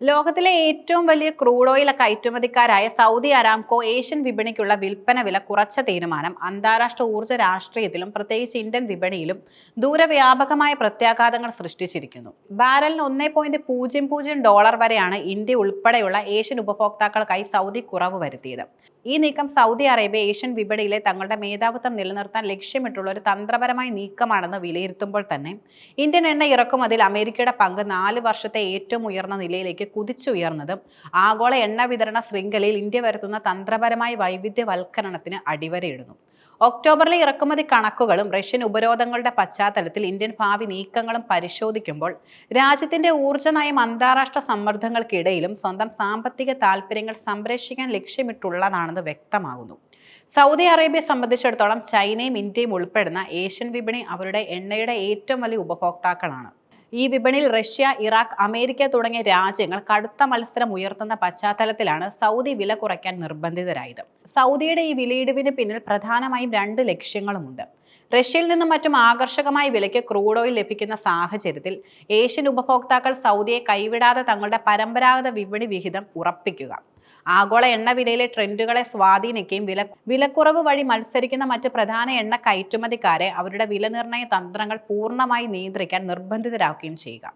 ലോകത്തിലെ ഏറ്റവും വലിയ ക്രൂഡ് ഓയിൽ കയറ്റുമതിക്കാരായ സൗദി അരാംകോ ഏഷ്യൻ വിപണിക്കുള്ള വിൽപ്പന വില കുറച്ച തീരുമാനം അന്താരാഷ്ട്ര ഊർജ രാഷ്ട്രീയത്തിലും പ്രത്യേകിച്ച് ഇന്ത്യൻ വിപണിയിലും ദൂരവ്യാപകമായ പ്രത്യാഘാതങ്ങൾ സൃഷ്ടിച്ചിരിക്കുന്നു. ബാരലിന് ഒന്നേ പോയിന്റ് പൂജ്യം പൂജ്യം ഡോളർ വരെയാണ് ഇന്ത്യ ഉൾപ്പെടെയുള്ള ഏഷ്യൻ ഉപഭോക്താക്കൾക്കായി സൗദി കുറവ് വരുത്തിയത്. ഈ നീക്കം സൗദി അറേബ്യ ഏഷ്യൻ വിപണിയിലെ തങ്ങളുടെ മേധാവിത്വം നിലനിർത്താൻ ലക്ഷ്യമിട്ടുള്ള ഒരു തന്ത്രപരമായ നീക്കമാണെന്ന് വിലയിരുത്തുമ്പോൾ തന്നെ ഇന്ത്യൻ എണ്ണ ഇറക്കുമതിയിൽ അമേരിക്കയുടെ പങ്ക് നാല് വർഷത്തെ ഏറ്റവും ഉയർന്ന നിലയിലേക്ക് കുതിച്ചുയർന്നതും. ആഗോള എണ്ണ വിതരണ ശൃംഖലയിൽ ഇന്ത്യ വരുത്തുന്ന തന്ത്രപരമായ വൈവിധ്യവൽക്കരണത്തിന് അടിവരയിടുന്നു ഒക്ടോബറിലെ ഇറക്കുമതി കണക്കുകളും റഷ്യൻ ഉപരോധങ്ങളുടെ പശ്ചാത്തലത്തിൽ ഇന്ത്യൻ ഭാവി നീക്കങ്ങളും പരിശോധിക്കുമ്പോൾ രാജ്യത്തിന്റെ ഊർജ നയം അന്താരാഷ്ട്ര സമ്മർദ്ദങ്ങൾക്കിടയിലും സ്വന്തം സാമ്പത്തിക താൽപ്പര്യങ്ങൾ സംരക്ഷിക്കാൻ ലക്ഷ്യമിട്ടുള്ളതാണെന്ന് വ്യക്തമാകുന്നു. സൗദി അറേബ്യയെ സംബന്ധിച്ചിടത്തോളം ചൈനയും ഇന്ത്യയും ഉൾപ്പെടുന്ന ഏഷ്യൻ വിപണി അവരുടെ എണ്ണയുടെ ഏറ്റവും വലിയ ഉപഭോക്താക്കളാണ്. ഈ വിപണിയിൽ റഷ്യ ഇറാഖ് അമേരിക്ക തുടങ്ങിയ രാജ്യങ്ങൾ കടുത്ത മത്സരം ഉയർത്തുന്ന പശ്ചാത്തലത്തിലാണ് സൗദി വില കുറയ്ക്കാൻ നിർബന്ധിതരായത്. സൗദിയുടെ ഈ വിലയിടിവിന് പിന്നിൽ പ്രധാനമായും രണ്ട് ലക്ഷ്യങ്ങളുമുണ്ട്. റഷ്യയിൽ നിന്നും മറ്റും ആകർഷകമായ വിലയ്ക്ക് ക്രൂഡ് ഓയിൽ ലഭിക്കുന്ന സാഹചര്യത്തിൽ ഏഷ്യൻ ഉപഭോക്താക്കൾ സൗദിയെ കൈവിടാതെ തങ്ങളുടെ പരമ്പരാഗത വിപണി വിഹിതം ഉറപ്പിക്കുക. ആഗോള എണ്ണ വിലയിലെ ട്രെൻഡുകളെ സ്വാധീനിക്കുകയും വില വിലക്കുറവ് വഴി മത്സരിക്കുന്ന മറ്റ് പ്രധാന എണ്ണ കയറ്റുമതിക്കാരെ അവരുടെ വിലനിർണയ തന്ത്രങ്ങൾ പൂർണമായി നിയന്ത്രിക്കാൻ നിർബന്ധിതരാക്കുകയും ചെയ്യുക.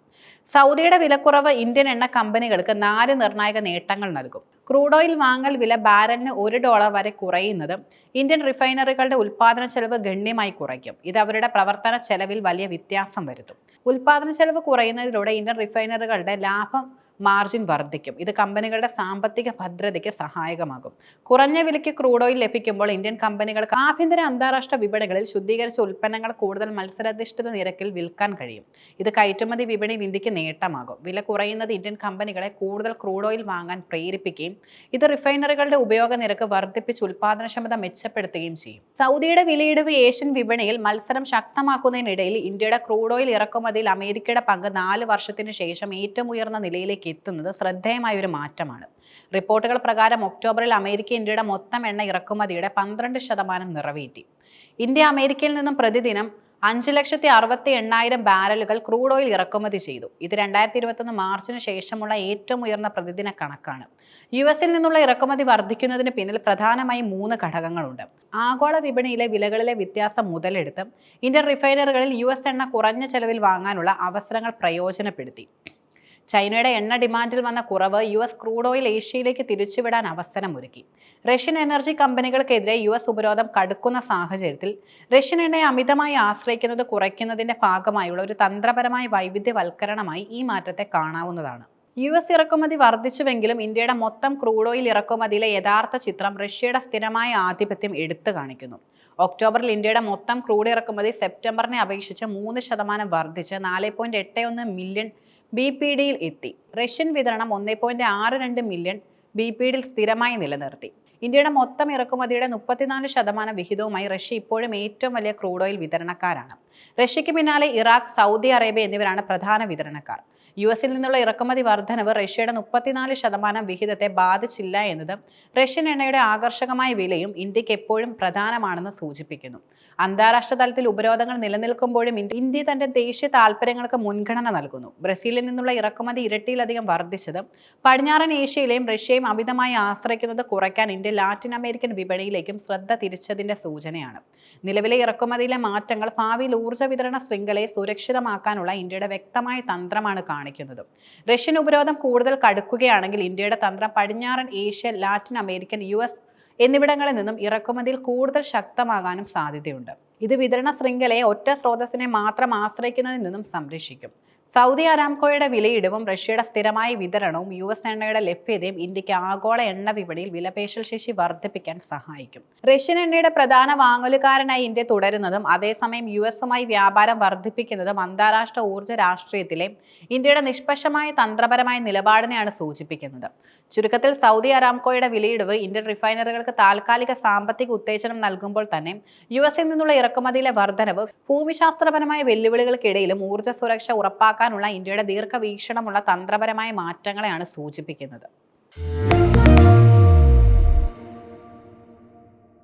സൗദിയുടെ വിലക്കുറവ് ഇന്ത്യൻ എണ്ണ കമ്പനികൾക്ക് നാല് നിർണായക നേട്ടങ്ങൾ നൽകും. ക്രൂഡ് ഓയിൽ വാങ്ങൽ വില ബാരലിന് ഒരു ഡോളർ വരെ കുറയുന്നതും ഇന്ത്യൻ റിഫൈനറികളുടെ ഉൽപ്പാദന ചെലവ് ഗണ്യമായി കുറയ്ക്കും. ഇത് അവരുടെ പ്രവർത്തന ചെലവിൽ വലിയ വ്യത്യാസം വരുത്തും. ഉൽപ്പാദന ചെലവ് കുറയുന്നതിലൂടെ ഇന്ത്യൻ റിഫൈനറികളുടെ ലാഭം മാർജിൻ വർദ്ധിക്കും. ഇത് കമ്പനികളുടെ സാമ്പത്തിക ഭദ്രതയ്ക്ക് സഹായകമാകും. കുറഞ്ഞ വിലയ്ക്ക് ക്രൂഡ് ഓയിൽ ലഭിക്കുമ്പോൾ ഇന്ത്യൻ കമ്പനികൾക്ക് ആഭ്യന്തര അന്താരാഷ്ട്ര വിപണികളിൽ ശുദ്ധീകരിച്ച ഉൽപ്പന്നങ്ങൾ കൂടുതൽ മത്സരാധിഷ്ഠിത നിരക്കിൽ വിൽക്കാൻ കഴിയും. ഇത് കയറ്റുമതി വിപണിയിൽ ഇന്ത്യയ്ക്ക് നേട്ടമാകും. വില കുറയുന്നത് ഇന്ത്യൻ കമ്പനികളെ കൂടുതൽ ക്രൂഡ് ഓയിൽ വാങ്ങാൻ പ്രേരിപ്പിക്കുകയും ഇത് റിഫൈനറികളുടെ ഉപയോഗ നിരക്ക് വർദ്ധിപ്പിച്ച് ഉൽപ്പാദനക്ഷമത മെച്ചപ്പെടുത്തുകയും ചെയ്യും. സൗദിയുടെ വിലയിടിവ് ഏഷ്യൻ വിപണിയിൽ മത്സരം ശക്തമാക്കുന്നതിനിടയിൽ ഇന്ത്യയുടെ ക്രൂഡ് ഓയിൽ ഇറക്കുമതിയിൽ അമേരിക്കയുടെ പങ്ക് നാല് വർഷത്തിന് ശേഷം ഏറ്റവും ഉയർന്ന നിലയിലേക്ക് എത്തുന്നത് ശ്രദ്ധേയമായ ഒരു മാറ്റമാണ്. റിപ്പോർട്ടുകൾ പ്രകാരം ഒക്ടോബറിൽ അമേരിക്ക ഇന്ത്യയുടെ മൊത്തം എണ്ണ ഇറക്കുമതിയുടെ പന്ത്രണ്ട് ശതമാനം നിറവേറ്റി. ഇന്ത്യ അമേരിക്കയിൽ നിന്നും പ്രതിദിനം അഞ്ച് ലക്ഷത്തി അറുപത്തി എണ്ണായിരം ബാരലുകൾ ക്രൂഡ് ഓയിൽ ഇറക്കുമതി ചെയ്തു. ഇത് രണ്ടായിരത്തി ഇരുപത്തൊന്ന് മാർച്ചിന് ശേഷമുള്ള ഏറ്റവും ഉയർന്ന പ്രതിദിന കണക്കാണ്. യു എസിൽ നിന്നുള്ള ഇറക്കുമതി വർദ്ധിക്കുന്നതിന് പിന്നിൽ പ്രധാനമായും മൂന്ന് ഘടകങ്ങളുണ്ട്. ആഗോള വിപണിയിലെ വിലകളിലെ വ്യത്യാസം മുതലെടുത്ത് ഇന്ത്യൻ റിഫൈനറുകളിൽ യു എസ് എണ്ണ കുറഞ്ഞ ചെലവിൽ വാങ്ങാനുള്ള അവസരങ്ങൾ പ്രയോജനപ്പെടുത്തി. ചൈനയുടെ എണ്ണ ഡിമാൻഡിൽ വന്ന കുറവ് യു എസ് ക്രൂഡ് ഓയിൽ ഏഷ്യയിലേക്ക് തിരിച്ചുവിടാൻ അവസരമൊരുക്കി. റഷ്യൻ എനർജി കമ്പനികൾക്കെതിരെ യു എസ് ഉപരോധം കടുക്കുന്ന സാഹചര്യത്തിൽ റഷ്യൻ എണ്ണയെ അമിതമായി ആശ്രയിക്കുന്നത് കുറയ്ക്കുന്നതിന്റെ ഭാഗമായുള്ള ഒരു തന്ത്രപരമായ വൈവിധ്യവൽക്കരണമായി ഈ മാറ്റത്തെ കാണാവുന്നതാണ്. യു എസ് ഇറക്കുമതി വർദ്ധിച്ചുവെങ്കിലും ഇന്ത്യയുടെ മൊത്തം ക്രൂഡ് ഓയിൽ ഇറക്കുമതിയിലെ യഥാർത്ഥ ചിത്രം റഷ്യയുടെ സ്ഥിരമായ ആധിപത്യം എടുത്തു കാണിക്കുന്നു. ഒക്ടോബറിൽ ഇന്ത്യയുടെ മൊത്തം ക്രൂഡ് ഇറക്കുമതി സെപ്റ്റംബറിനെ അപേക്ഷിച്ച് മൂന്ന് ശതമാനം വർദ്ധിച്ച് നാല് പോയിന്റ് എട്ട് ഒന്ന് മില്യൺ ബി പി ഡിയിൽ എത്തി. റഷ്യൻ വിതരണം ഒന്നേ പോയിന്റ് ആറ് രണ്ട് മില്യൺ ബി പി ഡിയിൽ സ്ഥിരമായി നിലനിർത്തി. ഇന്ത്യയുടെ മൊത്തം ഇറക്കുമതിയുടെ മുപ്പത്തിനാല് ശതമാനം വിഹിതവുമായി റഷ്യ ഇപ്പോഴും ഏറ്റവും വലിയ ക്രൂഡ് ഓയിൽ വിതരണക്കാരാണ്. റഷ്യയ്ക്ക് പിന്നാലെ ഇറാഖ് സൗദി അറേബ്യ എന്നിവരാണ് പ്രധാന വിതരണക്കാർ. യു എസിൽ നിന്നുള്ള ഇറക്കുമതി വർധനവ് റഷ്യയുടെ മുപ്പത്തിനാല് ശതമാനം വിഹിതത്തെ ബാധിച്ചില്ല എന്നത് റഷ്യൻ എണ്ണയുടെ ആകർഷകമായ വിലയും ഇന്ത്യയ്ക്ക് എപ്പോഴും പ്രധാനമാണെന്ന് സൂചിപ്പിക്കുന്നു. അന്താരാഷ്ട്ര തലത്തിൽ ഉപരോധങ്ങൾ നിലനിൽക്കുമ്പോഴും ഇന്ത്യ തന്റെ ദേശീയ താൽപ്പര്യങ്ങൾക്ക് മുൻഗണന നൽകുന്നു. ബ്രസീലിൽ നിന്നുള്ള ഇറക്കുമതി ഇരട്ടിയിലധികം വർദ്ധിച്ചതും പടിഞ്ഞാറൻ ഏഷ്യയിലെയും റഷ്യയും അമിതമായി ആശ്രയിക്കുന്നത് കുറയ്ക്കാൻ ഇന്ത്യ ലാറ്റിൻ അമേരിക്കൻ വിപണിയിലേക്കും ശ്രദ്ധ തിരിച്ചതിന്റെ സൂചനയാണ്. നിലവിലെ ഇറക്കുമതിയിലെ മാറ്റങ്ങൾ ഭാവിയിൽ ഊർജ വിതരണ ശൃംഖലയെ സുരക്ഷിതമാക്കാനുള്ള ഇന്ത്യയുടെ വ്യക്തമായ തന്ത്രമാണ് കാണിക്കുന്നത്. റഷ്യൻ ഉപരോധം കൂടുതൽ കടുക്കുകയാണെങ്കിൽ ഇന്ത്യയുടെ തന്ത്രം പടിഞ്ഞാറൻ Asia Latin American U S എന്നിവിടങ്ങളിൽ നിന്നും ഇറക്കുമതിയിൽ കൂടുതൽ ശക്തമാകാനും സാധ്യതയുണ്ട്. ഇത് വിതരണ ശൃംഖലയെ ഒറ്റ സ്രോതസ്സിനെ മാത്രം ആശ്രയിക്കുന്നതിൽ നിന്നും സംരക്ഷിക്കും. സൗദി അരാംകോയുടെ വിലയിടിവും റഷ്യയുടെ സ്ഥിരമായ വിതരണവും യു എസ് എണ്ണയുടെ ലഭ്യതയും ഇന്ത്യയ്ക്ക് ആഗോള എണ്ണ വിപണിയിൽ വിലപേശൽ ശേഷി വർദ്ധിപ്പിക്കാൻ സഹായിക്കും. റഷ്യൻ എണ്ണയുടെ പ്രധാന വാങ്ങലുകാരനായി ഇന്ത്യ തുടരുന്നതും അതേസമയം യു എസുമായി വ്യാപാരം വർദ്ധിപ്പിക്കുന്നതും അന്താരാഷ്ട്ര ഊർജ രാഷ്ട്രീയത്തിലെ ഇന്ത്യയുടെ നിഷ്പക്ഷമായ തന്ത്രപരമായ നിലപാടിനെയാണ് സൂചിപ്പിക്കുന്നത്. ചുരുക്കത്തിൽ സൗദി അരാംകോയുടെ വിലയിടിവ് ഇന്ത്യൻ റിഫൈനറികൾക്ക് താൽക്കാലിക സാമ്പത്തിക ഉത്തേജനം നൽകുമ്പോൾ തന്നെ യു എസിൽ നിന്നുള്ള ഇറക്കുമതിയിലെ വർധനവ് ഭൂമിശാസ്ത്രപരമായ വെല്ലുവിളികൾക്കിടയിലും ഊർജ സുരക്ഷ ഉറപ്പാക്കാനുള്ള ഇന്ത്യയുടെ ദീർഘവീക്ഷണമുള്ള തന്ത്രപരമായ മാറ്റങ്ങളെയാണ് സൂചിപ്പിക്കുന്നത്.